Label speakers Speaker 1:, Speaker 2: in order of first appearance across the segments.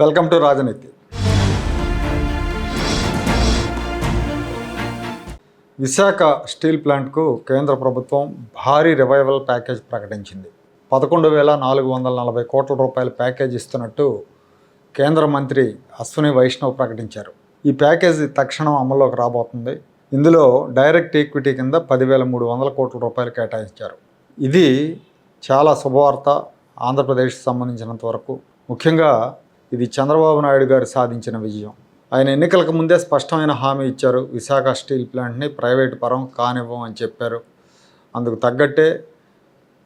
Speaker 1: Welcome to రాజనీతి. Visakha steel ప్లాంట్కు కేంద్ర ప్రభుత్వం భారీ రివైవల్ ప్యాకేజ్ ప్రకటించింది. పదకొండు వేల నాలుగు వందల నలభై కోట్ల రూపాయల ప్యాకేజ్ ఇస్తున్నట్టు కేంద్ర మంత్రి అశ్విని వైష్ణవ్ ప్రకటించారు. ఈ ప్యాకేజీ తక్షణం అమల్లోకి రాబోతుంది. ఇందులో డైరెక్ట్ ఈక్విటీ కింద పదివేల మూడు వందల కోట్ల రూపాయలు కేటాయించారు. ఇది చాలా శుభవార్త. ఆంధ్రప్రదేశ్కి సంబంధించినంత వరకు. ముఖ్యంగా ఇది చంద్రబాబు నాయుడు గారు సాధించిన విజయం. ఆయన ఎన్నికలకు ముందే స్పష్టమైన హామీ ఇచ్చారు. విశాఖ స్టీల్ ప్లాంట్ని ప్రైవేటు పరం కానివ్వం అని చెప్పారు. అందుకు తగ్గట్టే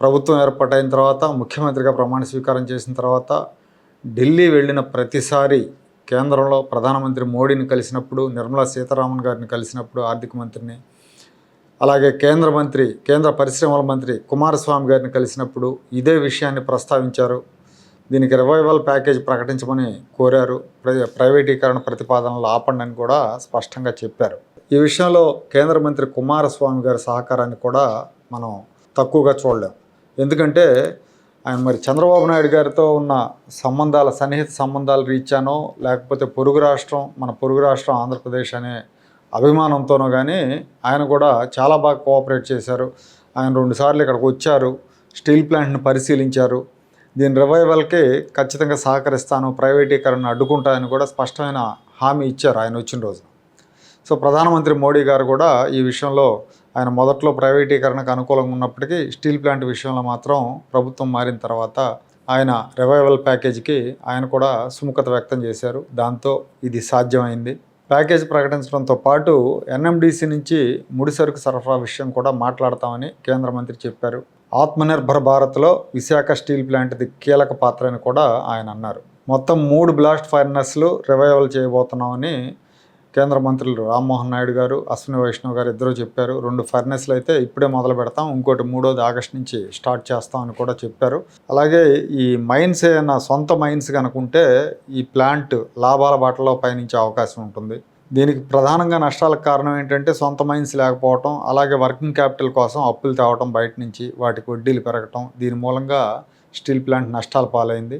Speaker 1: ప్రభుత్వం ఏర్పాటైన తర్వాత ముఖ్యమంత్రిగా ప్రమాణ స్వీకారం చేసిన తర్వాత ఢిల్లీ వెళ్ళిన ప్రతిసారి కేంద్రంలో ప్రధానమంత్రి మోడీని కలిసినప్పుడు నిర్మలా సీతారామన్ గారిని కలిసినప్పుడు ఆర్థిక మంత్రిని అలాగే కేంద్ర మంత్రి కేంద్ర పరిశ్రమల మంత్రి కుమారస్వామి గారిని కలిసినప్పుడు ఇదే విషయాన్ని ప్రస్తావించారు. దీనికి రివైవల్ ప్యాకేజ్ ప్రకటించమని కోరారు. ప్రైవేటీకరణ ప్రతిపాదనలు ఆపండి అని కూడా స్పష్టంగా చెప్పారు. ఈ విషయంలో కేంద్ర మంత్రి కుమారస్వామి గారి సహకారాన్ని కూడా మనం తక్కువగా చూడలేం. ఎందుకంటే ఆయన మరి చంద్రబాబు నాయుడు గారితో ఉన్న సంబంధాల సన్నిహిత సంబంధాలు రీత్యానో లేకపోతే పొరుగు రాష్ట్రం మన పొరుగు రాష్ట్రం ఆంధ్రప్రదేశ్ అనే అభిమానంతోనో కానీ ఆయన కూడా చాలా బాగా కోఆపరేట్ చేశారు. ఆయన రెండుసార్లు ఇక్కడికి వచ్చారు. స్టీల్ ప్లాంట్ని పరిశీలించారు. దీని రివైవల్కి ఖచ్చితంగా సహకరిస్తాను ప్రైవేటీకరణ అడ్డుకుంటాయని కూడా స్పష్టమైన హామీ ఇచ్చారు ఆయన వచ్చిన రోజు. సో ప్రధానమంత్రి మోడీ గారు కూడా ఈ విషయంలో ఆయన మొదట్లో ప్రైవేటీకరణకు అనుకూలంగా ఉన్నప్పటికీ స్టీల్ ప్లాంట్ విషయంలో మాత్రం ప్రభుత్వం మారిన తర్వాత ఆయన రివైవల్ ప్యాకేజీకి ఆయన కూడా సుముఖత వ్యక్తం చేశారు. దాంతో ఇది సాధ్యమైంది. ప్యాకేజ్ ప్రకటించడంతో పాటు ఎన్ఎండిసి నుంచి ముడిసరుకు సరఫరా విషయం కూడా మాట్లాడతామని కేంద్ర మంత్రి చెప్పారు. ఆత్మనిర్భర్ భారత్లో విశాఖ స్టీల్ ప్లాంట్ది కీలక పాత్ర అని కూడా ఆయన అన్నారు. మొత్తం మూడు బ్లాస్ట్ ఫైర్నెస్లు రివైవల్ చేయబోతున్నామని కేంద్ర మంత్రులు రామ్మోహన్ నాయుడు గారు అశ్విని వైష్ణవ్ గారు ఇద్దరు చెప్పారు. రెండు ఫర్నెస్లు అయితే ఇప్పుడే మొదలు పెడతాం ఇంకోటి మూడోది ఆగస్ట్ నుంచి స్టార్ట్ చేస్తామని కూడా చెప్పారు. అలాగే ఈ మైన్స్ ఏమైనా సొంత మైన్స్ కనుకుంటే ఈ ప్లాంట్ లాభాల బాటలో పయనించే అవకాశం ఉంటుంది. దీనికి ప్రధానంగా నష్టాలకు కారణం ఏంటంటే సొంత మైన్స్ లేకపోవటం అలాగే వర్కింగ్ క్యాపిటల్ కోసం అప్పులు తేవటం బయట నుంచి వాటికి వడ్డీలు పెరగటం దీని మూలంగా స్టీల్ ప్లాంట్ నష్టాల పాలైంది.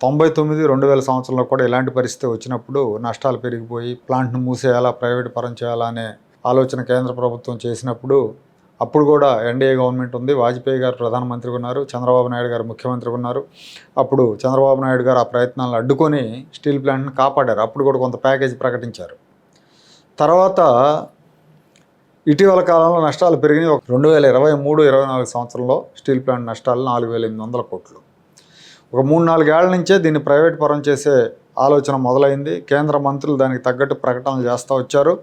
Speaker 1: తొంభై తొమ్మిది రెండు వేల సంవత్సరంలో కూడా ఇలాంటి పరిస్థితి వచ్చినప్పుడు నష్టాలు పెరిగిపోయి ప్లాంట్ను మూసేయాలా ప్రైవేట్ పరం చేయాలా అనే ఆలోచన కేంద్ర ప్రభుత్వం చేసినప్పుడు అప్పుడు కూడా ఎన్డీఏ గవర్నమెంట్ ఉంది. వాజ్పేయి గారు ప్రధానమంత్రిగా ఉన్నారు చంద్రబాబు నాయుడు గారు ముఖ్యమంత్రిగా ఉన్నారు. అప్పుడు చంద్రబాబు నాయుడు గారు ఆ ప్రయత్నాలను అడ్డుకొని స్టీల్ ప్లాంట్ని కాపాడారు. అప్పుడు కూడా కొంత ప్యాకేజీ ప్రకటించారు. తర్వాత ఇటీవల కాలంలో నష్టాలు పెరిగినాయి. ఒక రెండు వేల ఇరవై మూడు ఇరవై నాలుగు సంవత్సరంలో స్టీల్ ప్లాంట్ నష్టాలు నాలుగు వేల ఎనిమిది వందల కోట్లు. ఒక మూడు నాలుగేళ్ళ నుంచే దీన్ని ప్రైవేట్ పరం చేసే ఆలోచన మొదలైంది. కేంద్ర మంత్రులు దానికి తగ్గట్టు ప్రకటనలు చేస్తూ వచ్చారు.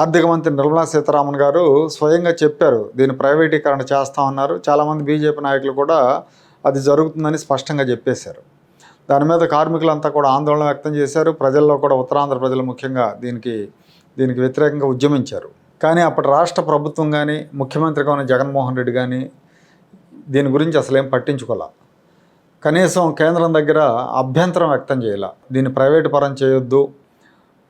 Speaker 1: ఆర్థిక మంత్రి నిర్మలా సీతారామన్ గారు స్వయంగా చెప్పారు దీన్ని ప్రైవేటీకరణ చేస్తామన్నారు. చాలామంది బీజేపీ నాయకులు కూడా అది జరుగుతుందని స్పష్టంగా చెప్పేశారు. దాని మీద కార్మికులంతా కూడా ఆందోళన వ్యక్తం చేశారు. ప్రజల్లో కూడా ఉత్తరాంధ్ర ప్రజలు ముఖ్యంగా దీనికి దీనికి వ్యతిరేకంగా ఉద్యమించారు. కానీ అప్పటి రాష్ట్ర ప్రభుత్వం కానీ ముఖ్యమంత్రిగా ఉన్న జగన్మోహన్ రెడ్డి కానీ దీని గురించి అసలేం పట్టించుకోలే. కనీసం కేంద్రం దగ్గర అభ్యంతరం వ్యక్తం చేయాల. దీన్ని ప్రైవేటు పరం చేయొద్దు.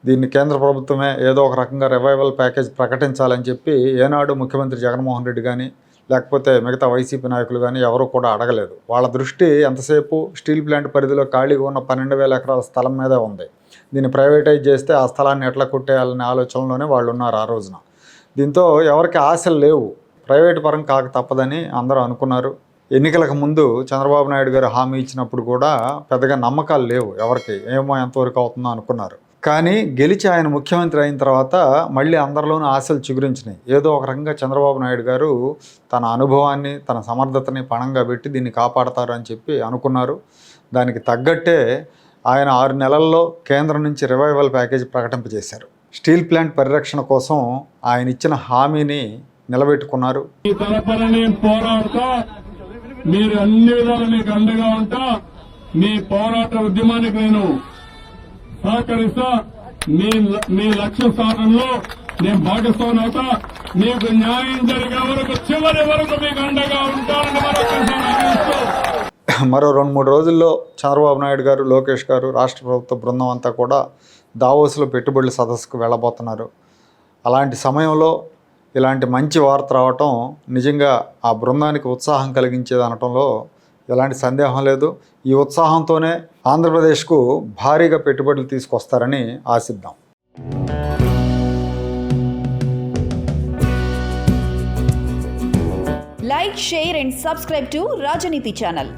Speaker 1: దీన్ని కేంద్ర ప్రభుత్వమే ఏదో ఒక రకంగా రివైవల్ ప్యాకేజ్ ప్రకటించాలని చెప్పి ఏనాడు ముఖ్యమంత్రి జగన్మోహన్ రెడ్డి కానీ లేకపోతే మిగతా వైసీపీ నాయకులు కానీ ఎవరు కూడా అడగలేదు. వాళ్ళ దృష్టి ఎంతసేపు స్టీల్ ప్లాంట్ పరిధిలో ఖాళీగా ఉన్న పన్నెండు వేల ఎకరాల స్థలం మీదే ఉంది. దీన్ని ప్రైవేటైజ్ చేస్తే ఆ స్థలాన్ని ఎట్లా కొట్టేయాలనే ఆలోచనలోనే వాళ్ళు ఉన్నారు ఆ రోజున. దీంతో ఎవరికి ఆశలు లేవు. ప్రైవేట్ పరం కాక తప్పదని అందరూ అనుకున్నారు. ఎన్నికలకు ముందు చంద్రబాబు నాయుడు గారు హామీ ఇచ్చినప్పుడు కూడా పెద్దగా నమ్మకాలు లేవు ఎవరికి ఏమో ఎంతవరకు అవుతుందో అనుకున్నారు. కానీ గెలిచి ఆయన ముఖ్యమంత్రి అయిన తర్వాత మళ్ళీ అందరిలోనూ ఆశలు చిగురించినాయి. ఏదో ఒక రకంగా చంద్రబాబు నాయుడు గారు తన అనుభవాన్ని తన సమర్థతని పణంగా పెట్టి దీన్ని కాపాడతారు అని చెప్పి అనుకున్నారు. దానికి తగ్గట్టే ఆయన ఆరు నెలల్లో కేంద్రం నుంచి రివైవల్ ప్యాకేజ్ ప్రకటింపజేశారు. స్టీల్ ప్లాంట్ పరిరక్షణ కోసం ఆయన ఇచ్చిన హామీని నిలబెట్టుకున్నారు.
Speaker 2: మీరు అన్ని విధాలు మీకు అండగా ఉంటా మీ పోరాట ఉద్యమానికి నేను సహకరిస్తా. మీ మీ లక్ష్య సాధనలో నేను భాగస్వామి అవుతా. మీకు న్యాయం జరిగే వరకు చివరి వరకు మీకు అండగా ఉంటానని
Speaker 1: మరో రెండు మూడు రోజుల్లో చంద్రబాబు నాయుడు గారు లోకేష్ గారు రాష్ట్ర ప్రభుత్వ బృందం అంతా కూడా దావోస్లో పెట్టుబడుల సదస్సుకు వెళ్ళబోతున్నారు. అలాంటి సమయంలో ఇలాంటి మంచి వార్త రావటం నిజంగా ఆ బృందానికి ఉత్సాహం కలిగించేది అనటంలో ఎలాంటి సందేహం లేదు. ఈ ఉత్సాహంతోనే ఆంధ్రప్రదేశ్కు భారీగా పెట్టుబడులు తీసుకొస్తారని ఆశిద్దాం.
Speaker 3: Like share and subscribe to Rajaneeti channel